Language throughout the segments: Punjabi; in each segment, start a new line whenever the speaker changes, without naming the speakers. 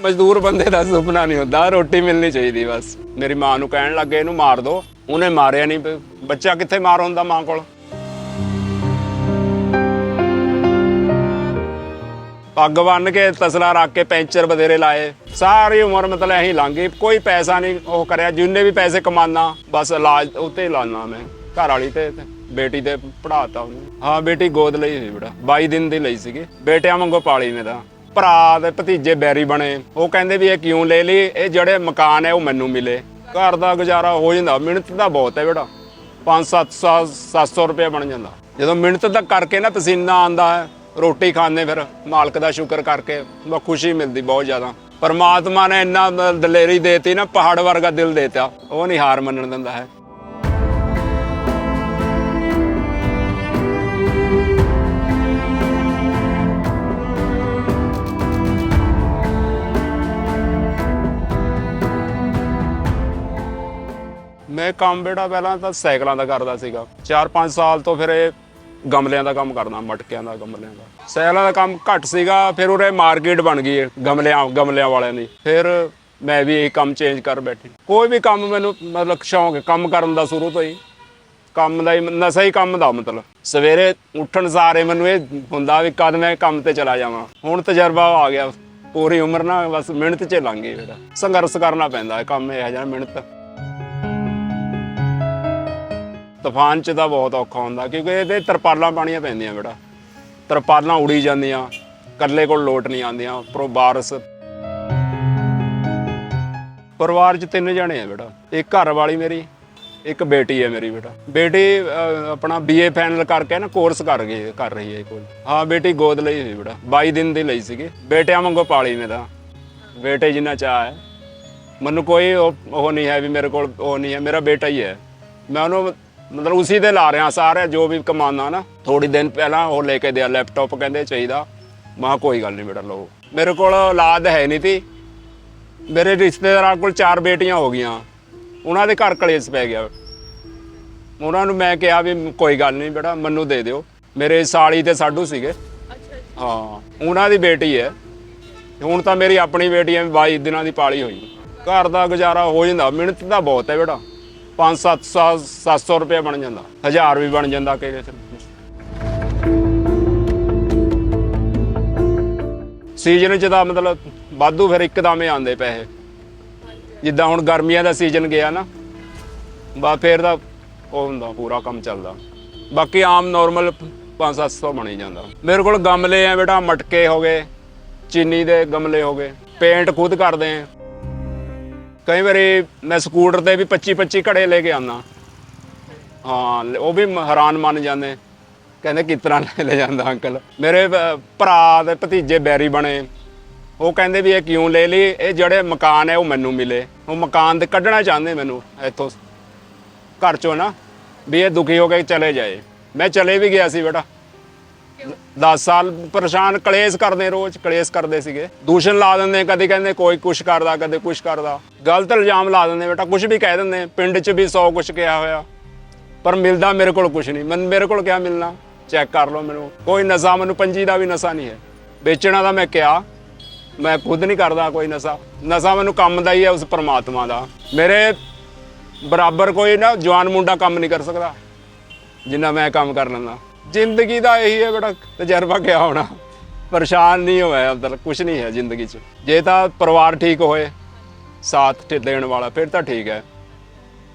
ਮਜ਼ਦੂਰ ਬੰਦੇ ਦਾ ਸੁਪਨਾ ਨਹੀਂ ਹੁੰਦਾ, ਰੋਟੀ ਮਿਲਣੀ ਚਾਹੀਦੀ ਬਸ। ਮੇਰੀ ਮਾਂ ਨੂੰ ਕਹਿਣ ਲੱਗੇ ਇਹਨੂੰ ਮਾਰ ਦੋ। ਉਹਨੇ ਮਾਰਿਆ ਨਹੀਂ ਬੱਚਾ ਕਿੱਥੇ ਮਾਰ ਹੁੰਦਾ ਮਾਂ ਕੋਲ? ਪੱਗ ਬੰਨ ਕੇ ਤਸਲਾ ਰੱਖ ਕੇ ਪੈਂਚਰ ਬਥੇਰੇ ਲਾਏ। ਸਾਰੀ ਉਮਰ ਮਤਲਬ ਐਂ ਲੰਘ। ਗਈ ਕੋਈ ਪੈਸਾ ਨਹੀਂ ਉਹ ਕਰਿਆ, ਜਿੰਨੇ ਵੀ ਪੈਸੇ ਕਮਾਨਾ, ਬਸ ਇਲਾਜ ਉੱਤੇ ਹੀ ਲਾਣਾ ਮੈਂ। ਘਰ ਵਾਲੀ ਤੇ ਬੇਟੀ ਤੇ ਪੜਾਤਾ ਉਹਨੂੰ। ਹਾਂ, ਬੇਟੀ ਗੋਦ ਲਈ ਸੀ ਬੜਾ। 22 ਦਿਨ ਦੀ ਲਈ ਸੀਗੀ। ਬੇਟਿਆਂ ਵਾਂਗੂ ਪਾਲੀ ਮੇਰਾ ਭਰਾ ਦੇ ਭਤੀਜੇ ਬੈਰੀ ਬਣੇ। ਉਹ ਕਹਿੰਦੇ ਵੀ ਇਹ ਕਿਉਂ ਲੈ ਲਈ? ਇਹ ਜਿਹੜੇ ਮਕਾਨ ਹੈ, ਉਹ ਮੈਨੂੰ ਮਿਲੇ। ਘਰ ਦਾ ਗੁਜ਼ਾਰਾ ਹੋ ਜਾਂਦਾ। ਮਿਹਨਤ ਦਾ ਬਹੁਤ ਹੈ ਬੇਟਾ। 5-7 700 ਰੁਪਏ ਬਣ ਜਾਂਦਾ। ਜਦੋਂ ਮਿਹਨਤ ਦਾ ਕਰਕੇ ਨਾ ਪਸੀਨਾ ਆਂਦਾ ਹੈ, ਰੋਟੀ ਖਾਂਦੇ ਫਿਰ ਮਾਲਕ ਦਾ ਸ਼ੁਕਰ ਕਰਕੇ ਬਹੁਤ ਖੁਸ਼ੀ ਮਿਲਦੀ ਬਹੁਤ ਜ਼ਿਆਦਾ। ਪਰਮਾਤਮਾ ਨੇ ਇੰਨਾ ਦਲੇਰੀ ਦੇਤੀ ਨਾ, ਪਹਾੜ ਵਰਗਾ ਦਿਲ ਦੇਤਾ। ਉਹ ਨਹੀਂ ਹਾਰ ਮੰਨਣ ਦਿੰਦਾ ਹੈ। ਮੈਂ ਕੰਮ ਬੇਟਾ ਪਹਿਲਾਂ ਤਾਂ ਸਾਈਕਲਾਂ ਦਾ ਕਰਦਾ ਸੀਗਾ। 4-5 ਸਾਲ ਤੋਂ ਫਿਰ ਇਹ ਗਮਲਿਆਂ ਦਾ ਕੰਮ ਕਰਦਾ, ਮਟਕਿਆਂ ਦਾ, ਗਮਲਿਆਂ ਦਾ। ਸਾਈਕਲਾਂ ਦਾ ਕੰਮ ਘੱਟ ਸੀਗਾ, ਫਿਰ ਉਰੇ ਮਾਰਕੀਟ ਬਣ ਗਈ ਹੈ ਗਮਲਿਆਂ ਗਮਲਿਆਂ ਵਾਲਿਆਂ ਦੀ। ਫਿਰ ਮੈਂ ਵੀ ਇਹ ਕੰਮ ਚੇਂਜ ਕਰ ਬੈਠੀ। ਕੋਈ ਵੀ ਕੰਮ ਮੈਨੂੰ ਮਤਲਬ ਸ਼ੌਂਕ ਹੈ, ਕੰਮ ਕਰਨ ਦਾ ਸ਼ੁਰੂ ਤੋਂ ਹੀ। ਕੰਮ ਦਾ ਹੀ, ਨਸ਼ਾ ਹੀ ਕੰਮ ਦਾ ਮਤਲਬ। ਸਵੇਰੇ ਉੱਠਣ ਸਾਰੇ ਮੈਨੂੰ ਇਹ ਹੁੰਦਾ ਵੀ ਕਦ ਮੈਂ ਕੰਮ ਤੇ ਚਲਾ ਜਾਵਾਂ। ਹੁਣ ਤਜਰਬਾ ਆ ਗਿਆ। ਪੂਰੀ ਉਮਰ ਨਾ ਬਸ ਮਿਹਨਤ 'ਚ ਲੰਘ ਗਈ ਮੇਰਾ। ਸੰਘਰਸ਼ ਕਰਨਾ ਪੈਂਦਾ ਕੰਮ ਇਹ ਜਿਹਾ ਮਿਹਨਤ। ਤੂਫਾਨ 'ਚ ਤਾਂ ਬਹੁਤ ਔਖਾ ਹੁੰਦਾ ਕਿਉਂਕਿ ਇਹਦੇ ਤਰਪਾਲਾਂ ਪਾਣੀਆਂ ਪੈਂਦੀਆਂ ਬੇਟਾ। ਤਰਪਾਲਾਂ ਉੜੀ ਜਾਂਦੀਆਂ ਕੱਲੇ ਕੋਲ ਲੋਟ ਨਹੀਂ ਆਉਂਦੀਆਂ ਉੱਪਰੋਂ ਬਾਰਸ। ਪਰਿਵਾਰ 'ਚ ਤਿੰਨ ਜਣੇ ਆ ਬੇਟਾ ਇੱਕ ਘਰ ਵਾਲੀ ਮੇਰੀ ਇੱਕ ਬੇਟੀ ਹੈ ਮੇਰੀ ਬੇਟਾ। ਬੇਟੀ ਅਹ, ਆਪਣਾ ਬੀਏ ਫਾਈਨਲ ਕਰਕੇ ਨਾ ਕੋਰਸ ਕਰ ਗਈ ਕਰ ਰਹੀ ਹੈ ਕੋਲ। ਹਾਂ ਬੇਟੀ ਗੋਦ ਲਈ ਹੋਈ ਬੇਟਾ 22 ਦਿਨ ਦੀ ਲਈ ਸੀਗੀ। ਬੇਟਿਆਂ ਵਾਂਗੂ ਪਾਲੀ ਮੇਰਾ ਬੇਟੇ ਜਿੰਨਾ ਚਾਹ ਹੈ। ਮੈਨੂੰ ਕੋਈ ਉਹ ਉਹ ਨਹੀਂ ਹੈ ਵੀ ਮੇਰੇ ਕੋਲ ਉਹ ਨਹੀਂ ਹੈ ਮੇਰਾ ਬੇਟਾ ਹੀ ਹੈ। ਮੈਂ ਉਹਨੂੰ ਮਤਲਬ ਉਸੇ ਤੇ ਲਾ ਰਿਹਾ ਸਾਰੇ ਜੋ ਵੀ ਕਮਾਨਾ ਨਾ ਥੋੜੀ ਦਿਨ ਪਹਿਲਾਂ ਉਹ ਲੈ ਕੇ ਦਿਆ ਲੈਪਟਾਪ ਕਹਿੰਦੇ ਚਾਹੀਦਾ। ਮੈਂ ਕੋਈ ਗੱਲ ਨਹੀਂ ਬੇਟਾ ਲਓ। ਮੇਰੇ ਕੋਲ ਔਲਾਦ ਹੈ ਨਹੀਂ ਤੀ। ਮੇਰੇ ਰਿਸ਼ਤੇਦਾਰਾਂ ਕੋਲ ਚਾਰ ਬੇਟੀਆਂ ਹੋ ਗਈਆਂ। ਉਹਨਾਂ ਦੇ ਘਰ ਕਲੇਸ਼ ਪੈ ਗਿਆ। ਉਹਨਾਂ ਨੂੰ ਮੈਂ ਕਿਹਾ ਵੀ ਕੋਈ ਗੱਲ ਨਹੀਂ ਬੇਟਾ ਮੈਨੂੰ ਦੇ ਦਿਓ। ਮੇਰੇ ਸਾਲੀ ਤੇ ਸਾਡੂ ਸੀਗੇ। ਹਾਂ ਉਹਨਾਂ ਦੀ ਬੇਟੀ ਹੈ। ਹੁਣ ਤਾਂ ਮੇਰੀ ਆਪਣੀ ਬੇਟੀ ਐ 22 ਦਿਨਾਂ ਦੀ ਪਾਲੀ ਹੋਈ। ਘਰ ਦਾ ਗੁਜ਼ਾਰਾ ਹੋ ਜਾਂਦਾ ਮਿਹਨਤ ਦਾ ਬਹੁਤ ਹੈ ਬੇਟਾ। 5-7 700 ਰੁਪਏ ਬਣ ਜਾਂਦਾ। 1000 ਵੀ ਬਣ ਜਾਂਦਾ ਕਈ ਸੀਜ਼ਨ ਚ ਤਾਂ ਮਤਲਬ ਵਾਧੂ ਫਿਰ ਇੱਕਦਮ ਹੀ ਆਉਂਦੇ ਪੈਸੇ। ਜਿੱਦਾਂ ਹੁਣ ਗਰਮੀਆਂ ਦਾ ਸੀਜ਼ਨ ਗਿਆ ਨਾ ਬਾ ਫੇਰ ਦਾ ਉਹ ਹੁੰਦਾ, ਪੂਰਾ ਕੰਮ ਚੱਲਦਾ। ਬਾਕੀ ਆਮ ਨਾਰਮਲ 5-700 ਬਣੀ ਜਾਂਦਾ। ਮੇਰੇ ਕੋਲ ਗਮਲੇ ਆ ਬੇਟਾ, ਮਟਕੇ ਹੋ ਗਏ, ਚੀਨੀ ਦੇ ਗਮਲੇ ਹੋ ਗਏ। ਪੇਂਟ ਖੁਦ ਕਰਦੇ ਆ। ਕਈ ਵਾਰੀ ਮੈਂ ਸਕੂਟਰ ਤੇ ਵੀ 25-25 ਘੜੇ ਲੈ ਕੇ ਆਉਂਦਾ। ਹਾਂ ਉਹ ਵੀ ਹੈਰਾਨ ਮੰਨ ਜਾਂਦੇ। ਕਹਿੰਦੇ ਕਿਸ ਤਰ੍ਹਾਂ ਲੈ ਜਾਂਦਾ ਅੰਕਲ? ਮੇਰੇ ਭਰਾ ਦੇ ਭਤੀਜੇ ਬੈਰੀ ਬਣੇ। ਉਹ ਕਹਿੰਦੇ ਵੀ ਇਹ ਕਿਉਂ ਲੈ ਲਈ? ਇਹ ਜਿਹੜੇ ਮਕਾਨ ਹੈ, ਉਹ ਮੈਨੂੰ ਮਿਲੇ। ਉਹ ਮਕਾਨ ਤੇ ਕੱਢਣਾ ਚਾਹੁੰਦੇ ਮੈਨੂੰ, ਇੱਥੋਂ। ਘਰ ਚੋਂ ਨਾ, ਵੀ ਇਹ ਦੁਖੀ ਹੋ ਕੇ ਚਲੇ ਜਾਏ। ਮੈਂ ਚਲੇ ਵੀ ਗਿਆ ਸੀ ਬੇਟਾ। 10 ਸਾਲ ਪਰੇਸ਼ਾਨ ਕਲੇਸ਼ ਕਰਦੇ ਰੋਜ਼, ਕਲੇਸ਼ ਕਰਦੇ ਸੀਗੇ। ਦੂਸ਼ਣ ਲਾ ਦਿੰਦੇ, ਕਦੇ ਕਹਿੰਦੇ ਕੋਈ ਕੁਛ ਕਰਦਾ, ਕਦੇ ਕੁਛ ਕਰਦਾ। ਗਲਤ ਇਲਜ਼ਾਮ ਲਾ ਦਿੰਦੇ, ਬੇਟਾ ਕੁਛ ਵੀ ਕਹਿ ਦਿੰਦੇ, ਪਿੰਡ 'ਚ ਵੀ 100 ਕੁਛ ਕਿਹਾ ਹੋਇਆ। ਪਰ ਮਿਲਦਾ ਮੇਰੇ ਕੋਲ ਕੁਛ ਨਹੀਂ। ਮੈਨੂੰ ਮੇਰੇ ਕੋਲ ਕਿਆ ਮਿਲਣਾ? ਚੈੱਕ ਕਰ ਲਓ ਮੈਨੂੰ। ਕੋਈ ਨਸ਼ਾ, ਮੈਨੂੰ ਪੰਜੀ ਦਾ ਵੀ ਨਸ਼ਾ ਨਹੀਂ ਹੈ। ਵੇਚਣਾ ਦਾ ਮੈਂ ਕਿਹਾ, ਮੈਂ ਖੁਦ ਨਹੀਂ ਕਰਦਾ ਕੋਈ ਨਸ਼ਾ। ਨਸ਼ਾ ਮੈਨੂੰ ਕੰਮ ਦਾ ਹੀ ਹੈ, ਉਸ ਪਰਮਾਤਮਾ ਦਾ। ਮੇਰੇ ਬਰਾਬਰ ਕੋਈ ਨਾ, ਜਵਾਨ ਮੁੰਡਾ ਕੰਮ ਨਹੀਂ ਕਰ ਸਕਦਾ, ਜਿੰਨਾ ਮੈਂ ਕੰਮ ਕਰ ਲੈਂਦਾ। ਜ਼ਿੰਦਗੀ ਦਾ ਇਹੀ ਹੈ ਬੜਾ ਤਜਰਬਾ ਕਿਆ ਹੋਣਾ। ਪਰੇਸ਼ਾਨ ਨਹੀਂ ਹੋਇਆ ਮਤਲਬ ਕੁਝ ਨਹੀਂ ਹੈ ਜ਼ਿੰਦਗੀ 'ਚ। ਜੇ ਤਾਂ ਪਰਿਵਾਰ ਠੀਕ ਹੋਏ, ਸਾਥ ਦੇਣ ਵਾਲਾ, ਫਿਰ ਤਾਂ ਠੀਕ ਹੈ।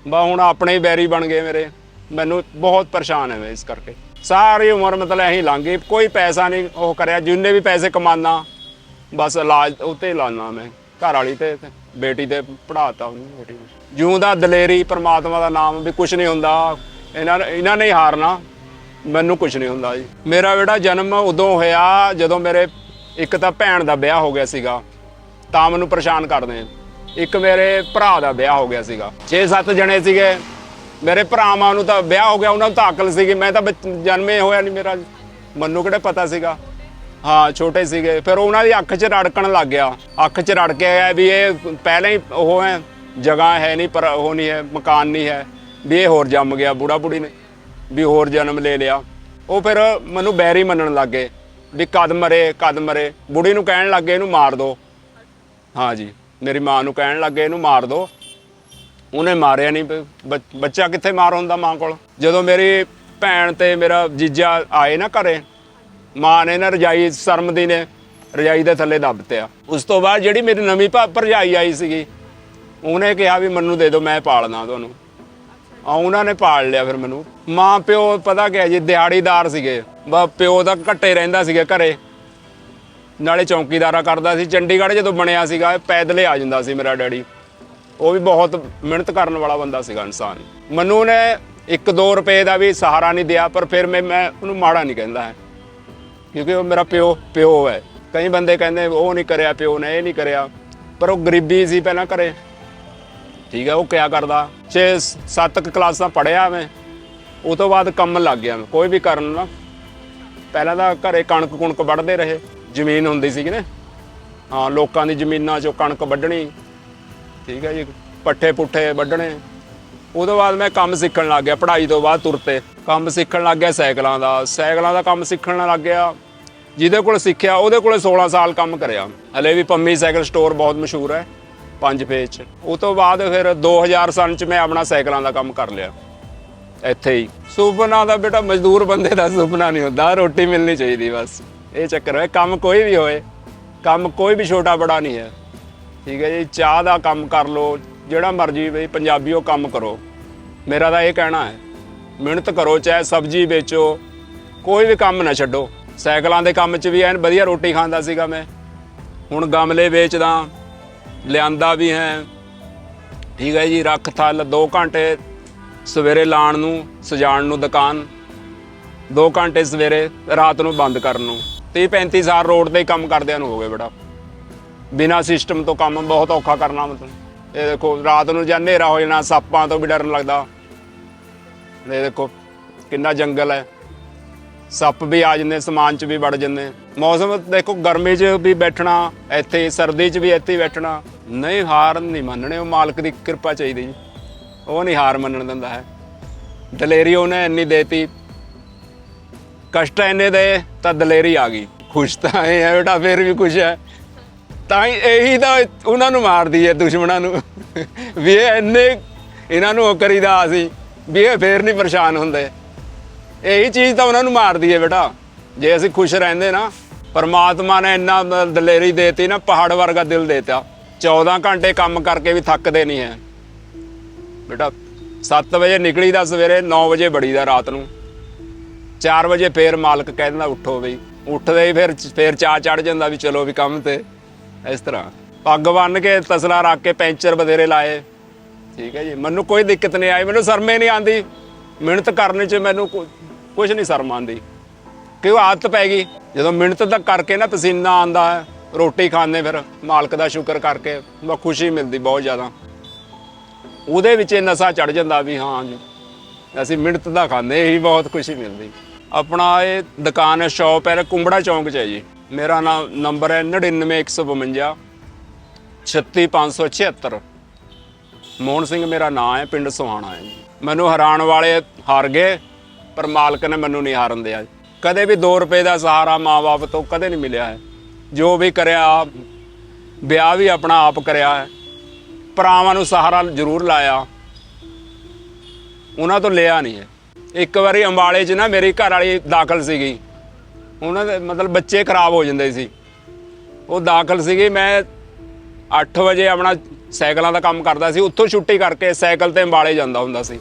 ਬਾ ਹੁਣ ਆਪਣੇ ਹੀ ਬੈਰੀ ਬਣ ਗਏ ਮੇਰੇ। ਮੈਨੂੰ ਬਹੁਤ ਪਰੇਸ਼ਾਨ ਹੈ ਮੈਂ ਇਸ ਕਰਕੇ। ਸਾਰੀ ਉਮਰ ਮਤਲਬ ਐਂ ਲੰਘ ਗਈ। ਕੋਈ ਪੈਸਾ ਨਹੀਂ ਉਹ ਕਰਿਆ, ਜਿੰਨੇ ਵੀ ਪੈਸੇ ਕਮਾਨਾ, ਬਸ ਇਲਾਜ ਉੱਤੇ ਹੀ ਲਾਣਾ ਮੈਂ। ਘਰ ਵਾਲੀ ਤੇ ਬੇਟੀ ਤੇ ਪੜਾਤਾ ਉਹਨੂੰ ਬੇਟੀ ਨੂੰ। ਜਿਉਂ ਦਾ ਦਲੇਰੀ ਪ੍ਰਮਾਤਮਾ ਦਾ ਨਾਮ ਵੀ ਕੁਝ ਨਹੀਂ ਹੁੰਦਾ। ਇਹਨਾਂ ਇਹਨਾਂ ਨੇ ਹਾਰਨਾ। ਮੈਨੂੰ ਕੁਝ ਨਹੀਂ ਹੁੰਦਾ ਜੀ। ਮੇਰਾ ਬੇਟਾ ਜਨਮ ਉਦੋਂ ਹੋਇਆ, ਜਦੋਂ ਮੇਰੇ ਇੱਕ ਤਾਂ ਭੈਣ ਦਾ ਵਿਆਹ ਹੋ ਗਿਆ ਸੀਗਾ, ਤਾਂ ਮੈਨੂੰ ਪਰੇਸ਼ਾਨ ਕਰਦੇ ਇੱਕ ਮੇਰੇ ਭਰਾ ਦਾ ਵਿਆਹ ਹੋ ਗਿਆ ਸੀਗਾ। 6-7 ਜਣੇ ਸੀਗੇ। ਮੇਰੇ ਭਰਾਵਾਂ ਨੂੰ ਤਾਂ ਵਿਆਹ ਹੋ ਗਿਆ, ਉਹਨਾਂ ਨੂੰ ਤਾਂ ਅਕਲ ਸੀਗੀ। ਮੈਂ ਤਾਂ ਬੱਚ- ਜਨਮੇ ਹੋਇਆ ਨਹੀਂ ਮੇਰਾ। ਮੈਨੂੰ ਕਿਹੜਾ ਪਤਾ ਸੀਗਾ? ਹਾਂ, ਛੋਟੇ ਸੀਗੇ। ਫਿਰ ਉਹਨਾਂ ਦੀ ਅੱਖ 'ਚ ਰੜਕਣ ਲੱਗ ਗਿਆ। ਅੱਖ 'ਚ ਰੜ ਕੇ ਆਇਆ ਵੀ ਇਹ ਪਹਿਲਾਂ ਹੀ ਉਹ ਹੈ। ਜਗ੍ਹਾ ਹੈ ਨਹੀਂ, ਪਰ ਉਹ ਨਹੀਂ ਹੈ, ਮਕਾਨ ਨਹੀਂ ਹੈ। ਵੀ ਇਹ ਹੋਰ ਜੰਮ ਗਿਆ ਬੁੜਾ ਬੁੜੀ ਨੇ ਵੀ ਹੋਰ ਜਨਮ ਲੈ ਲਿਆ। ਉਹ ਫਿਰ ਮੈਨੂੰ ਬੈਰੀ ਮੰਨਣ ਲੱਗ ਗਏ ਵੀ ਕਦ ਮਰੇ ਕਦ ਮਰੇ। ਬੁੜੀ ਨੂੰ ਕਹਿਣ ਲੱਗ ਗਏ ਇਹਨੂੰ ਮਾਰ ਦੋ। ਹਾਂਜੀ ਮੇਰੀ ਮਾਂ ਨੂੰ ਕਹਿਣ ਲੱਗੇ ਇਹਨੂੰ ਮਾਰ ਦੋ। ਉਹਨੇ ਮਾਰਿਆ ਨਹੀਂ ਬ- ਬੱਚਾ ਕਿੱਥੇ ਮਾਰ ਹੁੰਦਾ ਮਾਂ ਕੋਲ? ਜਦੋਂ ਮੇਰੀ ਭੈਣ ਤੇ ਮੇਰਾ ਜੀਜਾ ਆਏ ਨਾ ਘਰੇ, ਮਾਂ ਨੇ ਨਾ ਰਜਾਈ ਸ਼ਰਮਦੀ ਨੇ, ਰਜਾਈ ਦੇ ਥੱਲੇ ਦੱਬ ਤਿਆ ਉਸ ਤੋਂ ਬਾਅਦ ਜਿਹੜੀ ਮੇਰੀ ਨਵੀਂ ਭਰਜਾਈ ਆਈ ਸੀਗੀ, ਉਹਨੇ ਕਿਹਾ ਵੀ ਮੈਨੂੰ ਦੇ ਦਿਓ ਮੈਂ ਪਾਲਣਾ ਤੁਹਾਨੂੰ ਆ, ਉਹਨਾਂ ਨੇ ਪਾਲ ਲਿਆ ਫਿਰ ਮੈਨੂੰ। ਮਾਂ ਪਿਓ ਪਤਾ ਕਿ ਜੀ, ਦਿਹਾੜੀਦਾਰ ਸੀਗੇ। ਬਾ ਪਿਓ ਦਾ ਘੱਟੇ ਰਹਿੰਦਾ ਸੀਗਾ ਘਰੇ। ਨਾਲੇ ਚੌਂਕੀਦਾਰਾ ਕਰਦਾ ਸੀ। ਚੰਡੀਗੜ੍ਹ ਜਦੋਂ ਬਣਿਆ ਸੀਗਾ ਇਹ ਪੈਦਲੇ ਆ ਜਾਂਦਾ ਸੀ ਮੇਰਾ ਡੈਡੀ। ਉਹ ਵੀ ਬਹੁਤ ਮਿਹਨਤ ਕਰਨ ਵਾਲਾ ਬੰਦਾ ਸੀਗਾ ਇਨਸਾਨ। ਮੈਨੂੰ ਨੇ 1-2 ਰੁਪਏ ਦਾ ਵੀ ਸਹਾਰਾ ਨਹੀਂ ਦਿਆ, ਪਰ ਫਿਰ ਮੈਂ ਮੈਂ ਉਹਨੂੰ ਮਾੜਾ ਨਹੀਂ ਕਹਿੰਦਾ। ਹੈ ਕਿਉਂਕਿ ਉਹ ਮੇਰਾ ਪਿਓ ਪਿਓ ਹੈ। ਕਈ ਬੰਦੇ ਕਹਿੰਦੇ, ਉਹ ਨਹੀਂ ਕਰਿਆ, ਪਿਓ ਨੇ ਇਹ ਨਹੀਂ ਕਰਿਆ। ਪਰ ਉਹ ਗਰੀਬੀ ਸੀ ਪਹਿਲਾਂ ਘਰੇ। ਠੀਕ ਹੈ ਉਹ ਕਿਆ ਕਰਦਾ? 6 7 ਕਲਾਸਾਂ ਪੜਿਆ ਮੈਂ। ਉਹ ਤੋਂ ਬਾਅਦ ਕੰਮ ਲੱਗ ਗਿਆ ਮੈਂ, ਕੋਈ ਵੀ ਕਰਨ ਨਾ ਪਹਿਲਾਂ ਤਾਂ ਘਰੇ ਕਣਕ ਕੁਣਕ ਵੱਢਦੇ ਰਹੇ, ਜ਼ਮੀਨ ਹੁੰਦੀ ਸੀ ਨਾ। ਹਾਂ, ਲੋਕਾਂ ਦੀ ਜ਼ਮੀਨਾਂ 'ਚੋਂ ਕਣਕ ਵੱਢਣੀ, ਠੀਕ ਹੈ ਜੀ, ਪੱਠੇ ਪੁੱਠੇ ਵੱਢਣੇ। ਉਹ ਤੋਂ ਬਾਅਦ ਮੈਂ ਕੰਮ ਸਿੱਖਣ ਲੱਗ ਗਿਆ, ਪੜ੍ਹਾਈ ਤੋਂ ਬਾਅਦ ਤੁਰਤੇ ਕੰਮ ਸਿੱਖਣ ਲੱਗ ਗਿਆ ਸਾਈਕਲਾਂ ਦਾ। ਸਾਈਕਲਾਂ ਦਾ ਕੰਮ ਸਿੱਖਣ ਲੱਗ ਗਿਆ। ਜਿਹਦੇ ਕੋਲ ਸਿੱਖਿਆ, ਉਹਦੇ ਕੋਲੇ 16 ਸਾਲ ਕੰਮ ਕਰਿਆ। ਹਲੇ ਵੀ ਪੰਮੀ ਸਾਈਕਲ ਸਟੋਰ ਬਹੁਤ ਮਸ਼ਹੂਰ ਹੈ। ਪੰਜ ਫੇਜ਼ 'ਚ। ਉਹ ਤੋਂ ਬਾਅਦ ਫਿਰ 2000 ਸਨ 'ਚ ਮੈਂ ਆਪਣਾ ਸਾਈਕਲਾਂ ਦਾ ਕੰਮ ਕਰ ਲਿਆ। ਇੱਥੇ ਹੀ। ਸੁਪਨਾ ਦਾ ਬੇਟਾ, ਮਜ਼ਦੂਰ ਬੰਦੇ ਦਾ ਸੁਪਨਾ ਨਹੀਂ ਹੁੰਦਾ। ਰੋਟੀ ਮਿਲਣੀ ਚਾਹੀਦੀ ਬਸ। ਇਹ ਚੱਕਰ ਹੈ ਕੰਮ ਕੋਈ ਵੀ ਹੋਏ, ਕੰਮ ਕੋਈ ਵੀ ਛੋਟਾ ਬੜਾ ਨਹੀਂ ਹੈ। ਠੀਕ ਹੈ ਜੀ, ਚਾਹ ਦਾ ਕੰਮ ਕਰ ਲਓ, ਜਿਹੜਾ ਮਰਜ਼ੀ ਬਈ ਪੰਜਾਬੀਓ ਕੰਮ ਕਰੋ। ਮੇਰਾ ਤਾਂ ਇਹ ਕਹਿਣਾ ਹੈ, ਮਿਹਨਤ ਕਰੋ, ਚਾਹੇ ਸਬਜ਼ੀ ਵੇਚੋ, ਕੋਈ ਵੀ ਕੰਮ ਨਾ ਛੱਡੋ। ਸਾਈਕਲਾਂ ਦੇ ਕੰਮ 'ਚ ਵੀ ਐਨ ਵਧੀਆ ਰੋਟੀ ਖਾਂਦਾ ਸੀਗਾ ਮੈਂ। ਹੁਣ ਗਮਲੇ ਵੇਚਦਾ। ਲਿਆਂਦਾ ਵੀ ਹੈ। ਠੀਕ ਹੈ ਜੀ, ਰੱਖ ਥੱਲ 2 ਘੰਟੇ ਸਵੇਰੇ ਲਾਣ ਨੂੰ, ਸਜਾਣ ਨੂੰ ਦੁਕਾਨ। 2 ਘੰਟੇ ਸਵੇਰੇ, ਰਾਤ ਨੂੰ ਬੰਦ ਕਰਨ ਨੂੰ। 30 35 ਸਾਲ ਰੋਡ ਤੇ ਹੀ ਕੰਮ ਕਰਦਿਆਂ ਨੂੰ ਹੋ ਗਏ ਬੜਾ ਬਿਨਾ ਸਿਸਟਮ ਤੋਂ ਕੰਮ ਬਹੁਤ ਔਖਾ ਕਰਨਾ ਮਤਲਬ। ਇਹ ਦੇਖੋ, ਰਾਤ ਨੂੰ ਜਾਂ ਹਨੇਰਾ ਹੋ ਜਾਣਾ, ਸੱਪਾਂ ਤੋਂ ਵੀ ਡਰਨ ਲੱਗਦਾ। ਇਹ ਦੇਖੋ, ਕਿੰਨਾ ਜੰਗਲ ਹੈ। ਸੱਪ ਵੀ ਆ ਜਾਂਦੇ, ਸਮਾਨ 'ਚ ਵੀ ਵੜ ਜਾਂਦੇ। ਮੌਸਮ ਦੇਖੋ, ਗਰਮੀ 'ਚ ਵੀ ਬੈਠਣਾ, ਇੱਥੇ ਸਰਦੀ 'ਚ ਵੀ ਇੱਥੇ ਬੈਠਣਾ। ਨਹੀਂ ਹਾਰ ਨਹੀਂ ਮੰਨਣੇ, ਉਹ ਮਾਲਕ ਦੀ ਕਿਰਪਾ ਚਾਹੀਦੀ ਜੀ। ਉਹ ਨਹੀਂ ਹਾਰ ਮੰਨਣ ਦਿੰਦਾ ਹੈ। ਦਲੇਰੀ ਉਹਨੇ ਇੰਨੀ ਦੇਤੀ। ਕਸ਼ਟ ਇੰਨੇ ਦੇ, ਤਾਂ ਦਲੇਰੀ ਆ ਗਈ। ਖੁਸ਼ ਤਾਂ ਇਹ ਹੈ ਬੇਟਾ, ਫਿਰ ਵੀ ਖੁਸ਼ ਹੈ। ਤਾਂ ਹੀ ਇਹੀ ਤਾਂ ਉਹਨਾਂ ਨੂੰ ਮਾਰਦੀ ਹੈ ਦੁਸ਼ਮਣਾਂ ਨੂੰ। ਵੀ ਇਹ ਇੰਨੇ, ਇਹਨਾਂ ਨੂੰ ਉਹ ਕਰੀਦਾ ਅਸੀਂ ਵੀ ਇਹ ਫੇਰ ਨਹੀਂ ਪਰੇਸ਼ਾਨ ਹੁੰਦੇ। ਇਹੀ ਚੀਜ਼ ਤਾਂ ਉਹਨਾਂ ਨੂੰ ਮਾਰਦੀ ਹੈ ਬੇਟਾ। ਜੇ ਅਸੀਂ ਖੁਸ਼ ਰਹਿੰਦੇ ਨਾ, ਪਰਮਾਤਮਾ ਨੇ ਇੰਨਾ ਦਲੇਰੀ ਦੇਤੀ ਨਾ, ਪਹਾੜ ਵਰਗਾ ਦਿਲ ਦੇਤਾ। 14 ਘੰਟੇ ਕੰਮ ਕਰਕੇ ਵੀ ਥੱਕਦੇ ਨਹੀਂ ਹੈ। ਬੇਟਾ 7 ਵਜੇ ਨਿਕਲੀ ਦਾ ਸਵੇਰੇ 9 ਵਜੇ ਬੜੀ ਦਾ ਰਾਤ ਨੂੰ। 4 ਵਜੇ ਫੇਰ ਮਾਲਕ ਕਹਿ ਦਿੰਦਾ, ਉੱਠੋ ਬਈ। ਉੱਠਦੇ ਹੀ ਫਿਰ, ਫੇਰ ਚਾਹ ਚੜ ਜਾਂਦਾ ਵੀ ਚਲੋ ਵੀ ਕੰਮ ਤੇ। ਇਸ ਤਰ੍ਹਾਂ। ਪੱਗ ਬੰਨ ਕੇ ਤਸਲਾ ਰੱਖ ਕੇ ਪੈਂਚਰ ਬਥੇਰੇ ਲਾਏ। ਠੀਕ ਹੈ ਜੀ। ਮੈਨੂੰ ਕੋਈ ਦਿੱਕਤ ਨਹੀਂ ਆਈ। ਮੈਨੂੰ ਸ਼ਰਮੇ ਨਹੀਂ ਆਂਦੀ ਮਿਹਨਤ ਕਰਨ 'ਚ ਮੈਨੂੰ ਕੁਝ ਨਹੀਂ ਸ਼ਰਮ ਆਉਂਦੀ। ਕਿ ਉਹ ਆਦਤ ਪੈ ਗਈ? ਜਦੋਂ ਮਿਹਨਤ ਦਾ ਕਰਕੇ ਨਾ ਪਸੀਨਾ ਆਂਦਾ ਹੈ, ਰੋਟੀ ਖਾਂਦੇ ਫਿਰ ਮਾਲਕ ਦਾ ਸ਼ੁਕਰ ਕਰਕੇ ਮੈਂ ਖੁਸ਼ੀ ਮਿਲਦੀ ਬਹੁਤ ਜ਼ਿਆਦਾ। ਉਹਦੇ ਵਿੱਚ ਇਹ ਨਸ਼ਾ ਚੜ ਜਾਂਦਾ ਵੀ ਹਾਂ ਜੀ, ਅਸੀਂ ਮਿਹਨਤ ਦਾ ਖਾਂਦੇ, ਇਹੀ ਬਹੁਤ ਖੁਸ਼ੀ ਮਿਲਦੀ। ਆਪਣਾ ਇਹ ਦੁਕਾਨ ਹੈ ਸ਼ਾਪ ਹੈ ਕੁੰਬੜਾ ਚੌਂਕ 'ਚ ਹੈ ਜੀ। ਮੇਰਾ ਨਾਮ ਨੰਬਰ ਹੈ 99152 36576 ਮੋਹਨ ਸਿੰਘ ਮੇਰਾ ਨਾਮ ਹੈ, ਪਿੰਡ ਸੁਹਾਣਾ ਹੈ ਜੀ। ਮੈਨੂੰ ਹਰਾਣ ਵਾਲੇ ਹਾਰ ਗਏ ਪਰ ਮਾਲਕ ਨੇ ਮੈਨੂੰ ਨਹੀਂ ਹਾਰਨ ਦਿਆ। ਕਦੇ ਵੀ 2 ਰੁਪਏ ਦਾ ਸਹਾਰਾ ਮਾਪੇ ਤੋਂ ਕਦੇ ਨਹੀਂ ਮਿਲਿਆ ਹੈ। ਜੋ ਵੀ ਕਰਿਆ ਆਪ ਵਿਆਹ ਵੀ ਆਪਣਾ ਆਪ ਕਰਿਆ ਹੈ। ਭਰਾਵਾਂ ਨੂੰ ਸਹਾਰਾ ਜ਼ਰੂਰ ਲਾਇਆ। ਉਹਨਾਂ ਤੋਂ ਲਿਆ ਨਹੀਂ ਹੈ। ਇੱਕ ਵਾਰੀ ਅੰਬਾਲੇ 'ਚ ਨਾ ਮੇਰੀ ਘਰ ਵਾਲੀ ਦਾਖਲ ਸੀਗੀ। ਉਹਨਾਂ ਦੇ ਮਤਲਬ ਬੱਚੇ ਖਰਾਬ ਹੋ ਜਾਂਦੇ ਸੀ। ਉਹ ਦਾਖਲ ਸੀਗੀ, ਮੈਂ 8 ਵਜੇ ਆਪਣਾ ਸਾਈਕਲਾਂ ਦਾ ਕੰਮ ਕਰਦਾ ਸੀ। ਉੱਥੋਂ ਛੁੱਟੀ ਕਰਕੇ ਸਾਈਕਲ ਤੇ ਅੰਬਾਲੇ ਜਾਂਦਾ ਹੁੰਦਾ ਸੀ।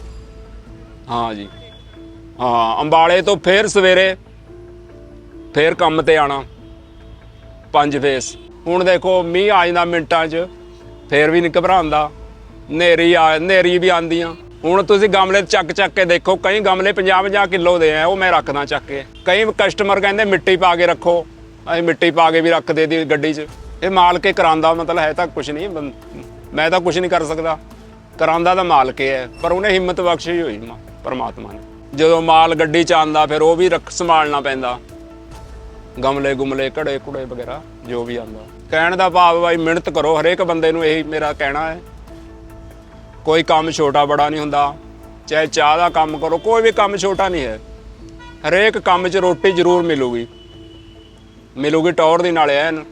ਹਾਂ ਜੀ। ਹਾਂ, ਅੰਬਾਲੇ ਤੋਂ ਫੇਰ ਸਵੇਰੇ ਫੇਰ ਕੰਮ ਤੇ ਆਣਾ। ਪੰਜ ਫੇਸ। ਹੁਣ ਦੇਖੋ, ਮੀਂਹ ਆ ਜਾਂਦਾ ਮਿੰਟਾਂ 'ਚ, ਫੇਰ ਵੀ ਨਹੀਂ ਘਬਰਾਉਂਦਾ। ਨੇਰੀ ਆ ਨੇਰੀ ਵੀ ਆਂਦੀਆਂ ਹੁਣ ਤੁਸੀਂ ਗਮਲੇ ਚੱਕ ਚੱਕ ਕੇ ਦੇਖੋ, ਕਈ ਗਮਲੇ 50 50 ਕਿਲੋ ਦੇ ਆ, ਉਹ ਮੈਂ ਰੱਖਦਾ ਚੱਕ ਕੇ। ਕਈ ਕਸਟਮਰ ਕਹਿੰਦੇ ਮਿੱਟੀ ਪਾ ਕੇ ਰੱਖੋ, ਅਸੀਂ ਮਿੱਟੀ ਪਾ ਕੇ ਵੀ ਰੱਖ ਦੇ ਦੀ ਗੱਡੀ 'ਚ। ਇਹ ਮਾਲ ਕੇ ਕਰਾਂਦਾ ਮਤਲਬ ਹੈ ਤਾਂ ਕੁਝ ਨਹੀਂ ਮੈਂ ਤਾਂ ਕੁਝ ਨਹੀਂ ਕਰ ਸਕਦਾ। ਕਰਾਂਦਾ ਤਾਂ ਮਾਲਕ ਹੀ ਹੈ, ਪਰ ਉਹਨੇ ਹਿੰਮਤ ਬਖਸ਼ੀ ਹੋਈ ਮਾ- ਪਰਮਾਤਮਾ ਨੇ। ਜਦੋਂ ਮਾਲ ਗੱਡੀ 'ਚ ਆਂਦਾ ਫਿਰ ਉਹ ਵੀ ਰੱਖ ਸੰਭਾਲਣਾ ਪੈਂਦਾ। ਗਮਲੇ ਗੁਮਲੇ, ਘੜੇ ਕੁੜੇ ਵਗੈਰਾ, ਜੋ ਵੀ ਆਂਦਾ ਕਹਿਣ ਦਾ ਭਾਵ, ਭਾਈ, ਮਿਹਨਤ ਕਰੋ, ਹਰੇਕ ਬੰਦੇ ਨੂੰ ਇਹੀ ਮੇਰਾ ਕਹਿਣਾ ਹੈ। ਕੋਈ ਕੰਮ ਛੋਟਾ ਬੜਾ ਨਹੀਂ ਹੁੰਦਾ। ਚਾਹੇ ਚਾਹ ਦਾ ਕੰਮ ਕਰੋ, ਕੋਈ ਵੀ ਕੰਮ ਛੋਟਾ ਨਹੀਂ ਹੈ। ਹਰੇਕ ਕੰਮ 'ਚ ਰੋਟੀ ਜ਼ਰੂਰ ਮਿਲੂਗੀ। ਮਿਲੂਗੀ ਟੌਰ ਦੀ ਨਾਲ ਐਨ।